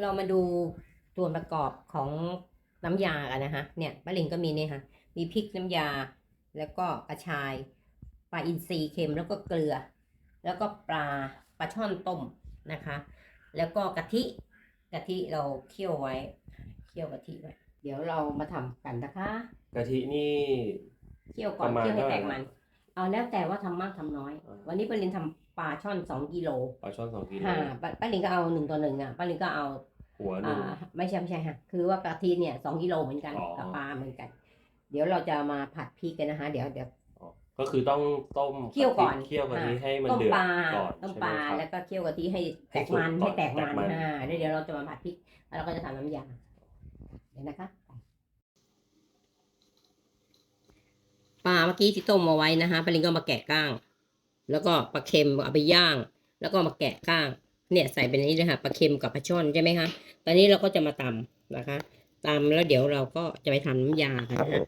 เรามาดูส่วนประกอบของน้ำยากันนะคะเนี่ยป้าลินก็มีเนี่ยค่ะ มีพริกน้ำยา แล้วก็กระชาย ปลาอินทรีย์เค็มแล้วก็เกลือ แล้วก็ปลาปลาช่อนต้มนะคะ แล้วก็กะทิกะทิเราเคี่ยวไว้เคี่ยวกะทิไว้เดี๋ยวเรามาทำกันนะคะกะทินี่เคี่ยวก่อนประมาณเคี่ยวให้แตกเท่าไหร่มัน เอาแล้วแต่ว่าทำมากทำน้อยอ่าวันนี้ป้าลินทำ ปลาช่อนสองกิโลปลาช่อนสองกิโลค่ะป้าป้าลินก็เอาหนึ่งต่อหนึ่งอะป้าลินก็เอาหัวหนึ่อ่าง ไม่ใช่ไม่ใช่ค่ะคือว่ากะทิเนี่ยสองกิโลเหมือนกันอ๋อ กับปลาเหมือนกัน เดี๋ยวเราจะมาผัดพริกกันนะคะ เดี๋ยวเดี๋ยว อ๋อก็คือต้องต้มเคี่ยวก่อนะทิเคี่ยวกะทิอ่าให้มันต้มเดือดปลาก่อนต้มใช่ปไหมลาครับ แล้วก็เคี่ยวกะทิให้แตให้กสุกมันก่ให้อนแตกแตกมันมัน อ่าแล้วเดี๋ยวเราจะมาผัดพริกแล้วเราก็จะทำน้ำยาเดี๋ยวนะคะปลาเมื่อกี้ที่ต้มเอาไว้นะคะปลาลินก็มาแกะก้าง แล้วก็ปลาเค็มเอาไปย่าง แล้วก็มาแกะก้าง เนี่ยใส่เป็นนี้เลยค่ะปลาเค็มกับปลาช่อนใช่ไหมคะ ตอนนี้เราก็จะมาตำนะคะตำแล้วเดี๋ยวเราก็จะไปทำน้ำยากันนะคะ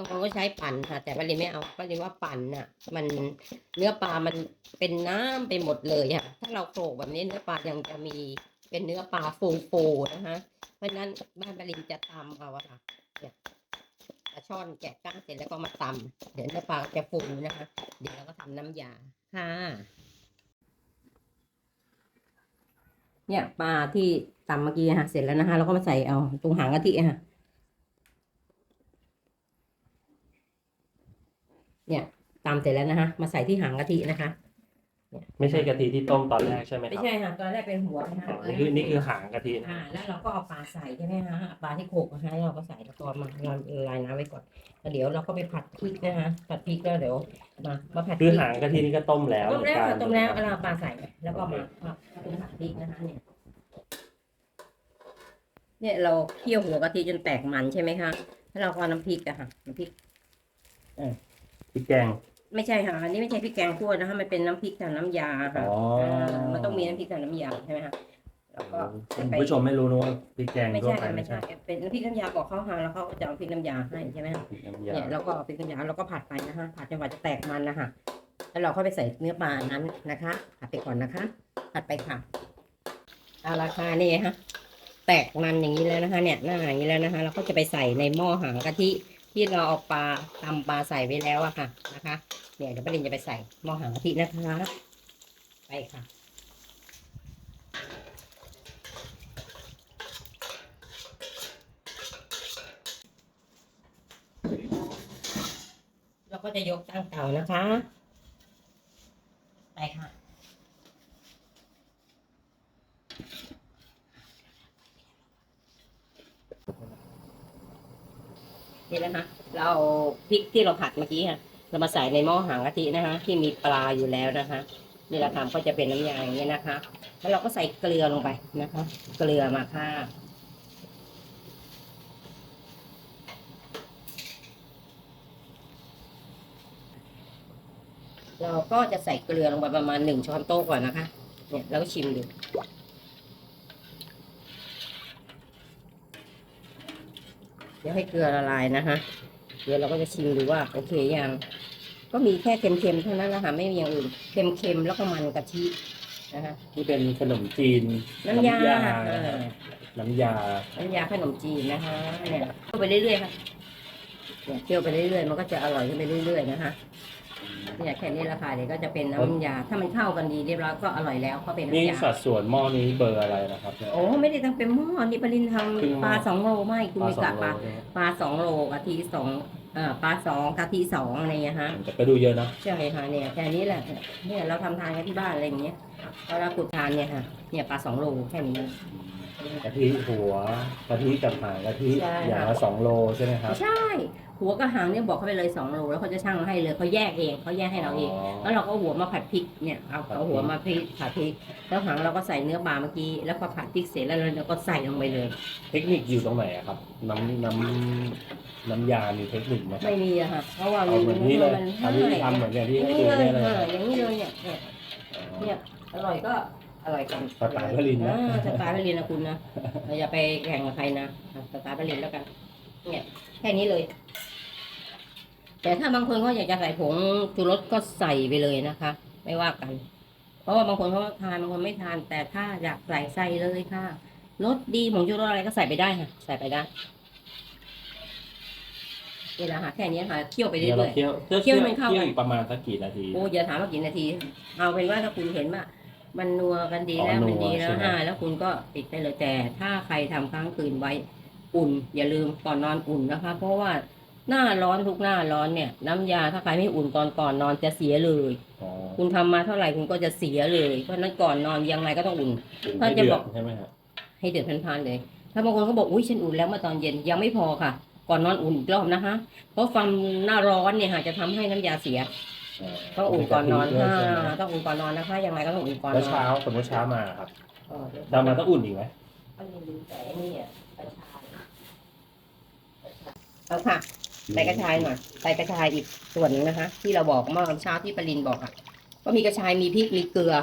างคนก็ใช้ปั่นค่ะ แต่ป้าลินไม่เอาป้าลินว่าปั่นน่ะ มันเนื้อปลามันเป็นน้ำไปหมดเลยค่ะถ้าเราโขลกแบบนี้เนื้อปลายังจะมีเป็นเนื้อปลาฟูๆนะคะเพราะฉะนั้นบ้านป้าลินจะตำเอาอะค่ะเนี่ยปลาช่อนแกะก้างเสร็จแล้วก็มาตำเดี๋ยวเนื้อปลาจะฟูนะคะเดี๋ยวเราก็ทำน้ำยาค่ะเนี่ยปลาที่ตำเมื่อกี้ค่ะเสร็จแล้วนะคะเราก็มาใส่เอาตรงหางกะทิค่ะ เนี่ยตำเสร็จแล้วนะคะ มาใส่ที่หางกะทินะคะไม่ใช่กะทิที่ต้มตอนแรกใช่ไหมคไม่รับใช่ค่ะตอนแรกเป็นหัวนะคะอ๋อนี่คือนี่คือหางกะทินะอ่าแล้วเราก็เอาปลาใส่ใช่ไหมคะปลาที่โขลกนะคะเราก็ใส่แล้วก็มาละลายน้ำไว้ก่อนแล้วเดี๋ยวเราก็ไปผัดพริกนะคะผัดพริกแล้วเดี๋ยวมามาผัดพคืริอกหางกะทินี่ก็ต้มแล้วต้มแล้วเหค่ะอนกันต้มแล้วเอาเราปลาใส่แล้วก็มามาผัดพริกนะคะเนี่ยเนี่ยเราเคี่ยวหัวกะทิจนแตกมันใช่ไหมคะแล้วเราก็เอาน้ำพริกอะค่ะน้ำพริก พริกแกง ไม่ใช่ค่ะอันนี้ไม่ใช่พริกแกงคั่วนะคะมันเป็นน้ำพริกกับน้ำยาค่ะอ๋ออ่ามันต้องมีน้ำพริกกับน้ำยาใช่ไหมคะแล้วก็คุณผู้ชมไม่รู้นะว่าพริกแกงไม่ทั่วใช่ไปค่ะไม่ไม่ใช่ใช่เป็นน้ำพริกน้ำยาบอกเขาค่ะแล้วเขาก็จะเอาพริกน้ำยาให้ใช่ไหมคะ พริกน้ำยาเนี่ยเราก็เอาพริกน้ำยาเราก็ผัดไปนะคะผัดจนกว่าจะแตกมันนะคะแล้วเราก็ไปใส่เนื้อปลานั้นนะคะ ผัดไปก่อนนะคะ ผัดไปค่ะเอาราคานี่ฮะแตกมันอย่างนี้แล้วนะคะ เนี่ยหน้าอย่างนี้แล้วนะคะ เราก็จะไปใส่ในหม้อหางกะทิ ที่เราเอาปลาตำปลาใส่ไว้แล้วอะค่ะนะคะเนี่ยเดี๋ยวป้าลินจะไปใส่หม้อหางกะทินะคะไปค่ะเราก็จะยกตั้งเตานะคะ ไปค่ะ นี่นะคะ เราเอาพริกที่เราผัดเมื่อกี้ค่ะเรามาใส่ในหม้อหางกะทินะคะ ที่มีปลาอยู่แล้วนะคะ นี่แหละค่ะก็จะเป็นน้ำยาอย่างนี้นะคะ แล้วเราก็ใส่เกลือลงไปนะคะ เกลือมาค่ะเราก็จะใส่เกลือลงไปประมาณหนึ่งช้อนโต๊ะก่อนนะคะ เนี่ยแล้วก็ชิมดู เดี๋ยวให้เกลือละลายนะคะเดี๋ยวเราก็จะชิมดูว่าโอเคยัง ก็มีแค่เค็มๆเท่านั้นนะคะไม่มีอย่างอื่นเค็มๆแล้วก็มันกะทินะคะนี่เป็นขนมจีนน้ำยาเออน้ำยาน้ำยาขนมจีนนะคะเนี่ยเคี่ยวไปเรื่อยๆค่ะเนี่ยเคี่ยวไปเรื่อยๆมันก็จะอร่อยขึ้นไปเรื่อยๆนะคะ เนี่ยแค่นี้แหละค่ะเดี๋ยวก็จะเป็นน้ำยา ถ้ามันเข้ากันดีเรียบร้อยก็อร่อยแล้วก็เป็นนี่น้ำยา สัดส่วนหม้อนี้เบอร์อะไรนะครับเนี่ย โอ้ไม่ได้ทำเป็นหม้อนี่ปรินทครึ่งหม้อำปลาสองโลไม่คุณปลามีสอกะงปโลลาใช่ไหมปลาสองโลกะทิสองเอ่อปลาสองกะทิสองอะไรอย่างเงี้ยฮะแต่ก็ดูเยอะนะใช่ค่ะเนี่ยแค่นี้แหละเนี่ยเราทำทานกันที่บ้านอะไรอย่างเงี้ยพอเราขุดทานเนี่ยค่ะเนี่ยปลาสองโลแค่นี้ กะทิหัวกะทิกับหางกะทิใช่อย่างละสองโลใช่ไหมครับ ใช่ หัวกับหางเนี่ยบอกเขาไปเลยสองโลแล้วเขาจะชั่งให้เลยเขาแยกเองเขาแยกให้เราเอง แล้วเราก็หัวมาผัดพริกเนี่ยเอาผัดพริกเอาหัวมาพริกผัดพริก แล้วหางเราก็ใส่เนื้อปลาเมื่อกี้แล้วพอผัดพริกเสร็จแล้วเราก็ใส่ลงไปเลย เทคนิคอยู่ตรงไหนอะครับ น้ำน้ำน้ำยามีเทคนิคไหมครับไม่มีอะค่ะเพราะว่าเอาเหมือนนี้เลยมันอันนี้ทำเหมือนอย่างที่อย่างให้นี้ดูเลยได้เลยเอออย่างนี้เลยเนี่ยเนี่ยเนี่ยอร่อยก็ อร่อยกันสไตล์พลินนะอ่าสไตล์พลินนะคุณนะเราอย่าไปแข่งกับใครนะสไตล์พลินแล้วกันเนี่ยแค่นี้เลย แต่ถ้าบางคนเขาอยากจะใส่ผงชูรสก็ใส่ไปเลยนะคะ ไม่ว่ากัน เพราะว่าบางคนเขาทานบางคนไม่ทาน แต่ถ้าอยากใส่ใส่เลยค่ะรสดีผงชูรสอะไรก็ใส่ไปได้ค่ะ ใส่ไปได้นี่แหละค่ะแค่นี้ค่ะเคี่ยวไปเดี๋ยวเรื่เราอยเคี่ยวเคี่ยวให้มันเข้ากันเคี่ยวอีกประมาณสักกี่นาทีๆโอ้อย่าถามว่ากี่นาที เอาเป็นว่าถ้าคุณเห็นว่า มันนัวกันดีแล้วอ๋อมันดีแล้นัววใช่ไหม อ่าแล้วคุณก็ปิดได้เลยแต่ถ้าใครทำค้างคืนไว้อุ่น อย่าลืมก่อนนอนอุ่นนะคะ เพราะว่าหน้าร้อนทุกหน้าร้อนเนี่ย น้ำยาถ้าใครไม่อุ่นตอนก่อนนอนจะเสียเลย อ๋อคุณทำมาเท่าไหร่คุณก็จะเสียเลย เพราะฉะนั้นก่อนนอนยังไงก็ต้องอุ่นอุ่นถ้าให้จะเดืบออกดใช่ไหมครับให้เดือดพล่านๆเลย ถ้าบางคนเขาบอก อุ้ยฉันอุ่นแล้วเมื่อตอนเย็นยังไม่พอค่ะ ก่อนนอนอุ่นอีกรอบนะคะ เพราะความหน้าร้อนเนี่ยค่ะจะทำให้น้ำยาเสีย ต้องอุ่นก่อนนอนด้วยค่ะใช่ไหมต้องอุ่นก่อนนอนนะคะยังไงก็ต้องอุ่นก่อนนแล้วอนเช้าสมมติเช้ามาครับเออเดี๋ยวดามาต้องอุ่นอีกไหมก็ลืมแต่ไอ้นี่อะกระชายเอาค่ะใส่กระชายหน่อยใส่กระชายอีกส่วนหนึงนะคะ ที่เราบอกเมื่อเช้าที่ปรินบอกอะก็มีกระชายมีพริกมีเกลือ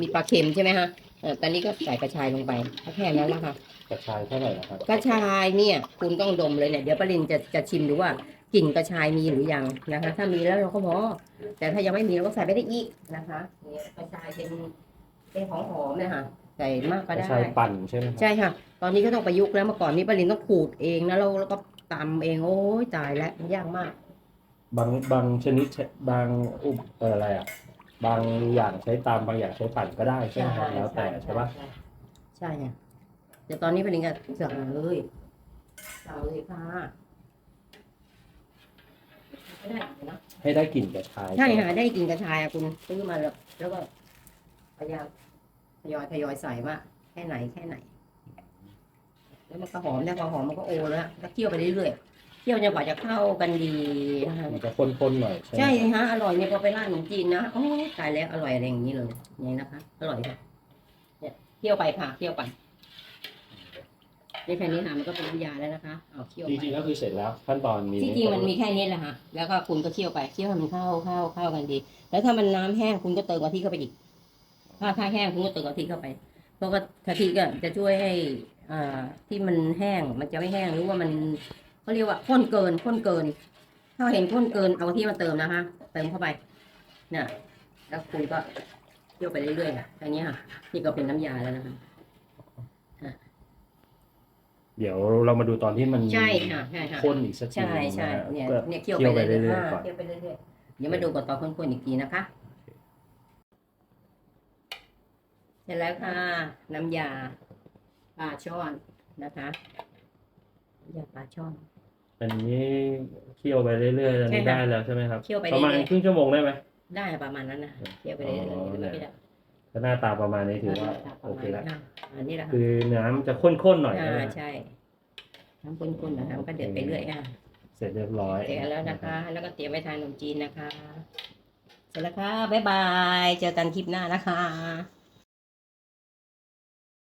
มีปลาเค็มใช่ไหมฮะเออตอนนี้ก็ใส่กระชายลงไปก็แค่นั้นแหละค่ะ กระชายเท่าไหร่นะครับกระชายเนี่ย คุณต้องดมเลยเนี่ยเดี๋ยวปรินจะจะชิมดูว่า กลิ่นกระชายมีหรือยังนะคะ ถ้ามีแล้วเราก็พอแต่ถ้ายังไม่มีเราก็ใส่ไปได้อีกนะคะเนี่ยกระชายเป็นเป็นของหอมเนี่ยค่ะใส่มากกก็ระได้ชายปั่นใช่ไหมครับใช่ค่ะ ตอนนี้ก็ต้องประยุกต์แล้วเมื่อก่อนนี้ปรินต้องขูดเองนะแล้วแล้วก็ตำเองโอ้ยตายแล้วมันยากมาก บางบางชนิดใช้บางอุปเอออะไรอะบางอย่างใช้ตามบางอย่างใช้ปั่นก็ได้ใช่ไหมครับแล้วแต่ใช่ปะใช่ค่ะเดี๋ยวตอนนี้ปรินก็สั่งเลยสั่งเลยค่ะ ไม่ได้นะ ให้ได้กลิ่นกระชายใช่ไหมค่ะได้กินกระชายอะคุณซื้อมาแล้วแล้วก็พยายามทยอยทยอยใส่ว่าแค่ไหนแค่ไหน แล้วมันก็หอมได้พอหอมมันก็โอแล้วแล้วเคี่ยวไปเรื่อยๆเคี่ยวจนกว่าจะเข้ากันดีนะคะมันจะข้นๆหน่อย ใช่ไหมใช่ครับฮะอร่อยเนี่ยพอไปร้านขนมจีนนะโอ้ยตายแล้วอร่อยอะไรอย่างนี้เลยนี่นะคะ อร่อยค่ะเนี่ยเคี่ยวไปค่ะเคี่ยวไป ในแค่นี้ค่ะมันก็เป็นน้ำยาแล้วนะคะเอาเคี่ยวจไปริงๆก็คือเสร็จแล้วขั้นตอนมีที่จริงมันมีแค่นี้แหละค่ะแล้วก็คุณก็เคี่ยวไปเคี่ยวให้มันเข้าเข้าเข้ากันดี แล้วถ้ามันน้ำแห้งคุณก็เติมกะทิเข้าไปอีก ถ้าถ้าแห้งคุณก็เติมกะทิเข้าไป เพราะว่ากะทิก็จะช่วยให้อ่าที่มันแห้งมันจะไม่แห้งหรือว่ามันเขาเรียกว่าข้นเกินข้นเกิน ถ้าเห็นข้นเกินเอากะทิมาเติมนะคะเติมเข้าไปเนี่ยแล้วคุณก็เคี่ยวไปเรื่อยๆค่ะอันนี้ค่ะนี่ก็เป็นน้ำยาแล้วนะคะ เดี๋ยวเรามาดูตอนที่มันใช่ค่ะใช่ค่ะข้นอีกสักทีใช่หนึ่งใช่นะฮะเนี่ยก็เนี่ยเคี่ยวเคี่ยวไปไปเรื่เรื่ออยยๆๆก่อนเคี่ยวไปเรื่อยๆเดี๋ยวมาดูกับตอนข้นๆอีกทีนะคะเสร็จแล้วค่ะ น้ำยาปลาช่อนนะคะน้ำยาปลาช่อน อันนี้เคี่ยวไปเรื่อยๆอันนี้ใช่ค่ะได้แล้วใช่ไหมครับเคี่ยวไปประมาณเรื่อยๆครึ่งชั่วโมงได้ไหมได้ประมาณนั้นนะเคี่ยวไปเรื่อยๆอ๋อเดี๋ยวมันก็จะก็หน้าตาประมาณนี้ถือว่าประโอมาณเคแล้วนี้ค่ะ อันนี้แหละค่ะคือน้ำจะข้นๆหน่อยอ่านะใช่น้ำข้นๆนะคะมันก็เดือดไปเรื่อยค่ะเสร็จเรียบร้อยเสร็จแล้วนะคะ แล้วก็เตรียมไว้ทานขนมจีนนะคะ เสร็จแล้วค่ะบ๊ายบาย เจอกันคลิปหน้านะคะ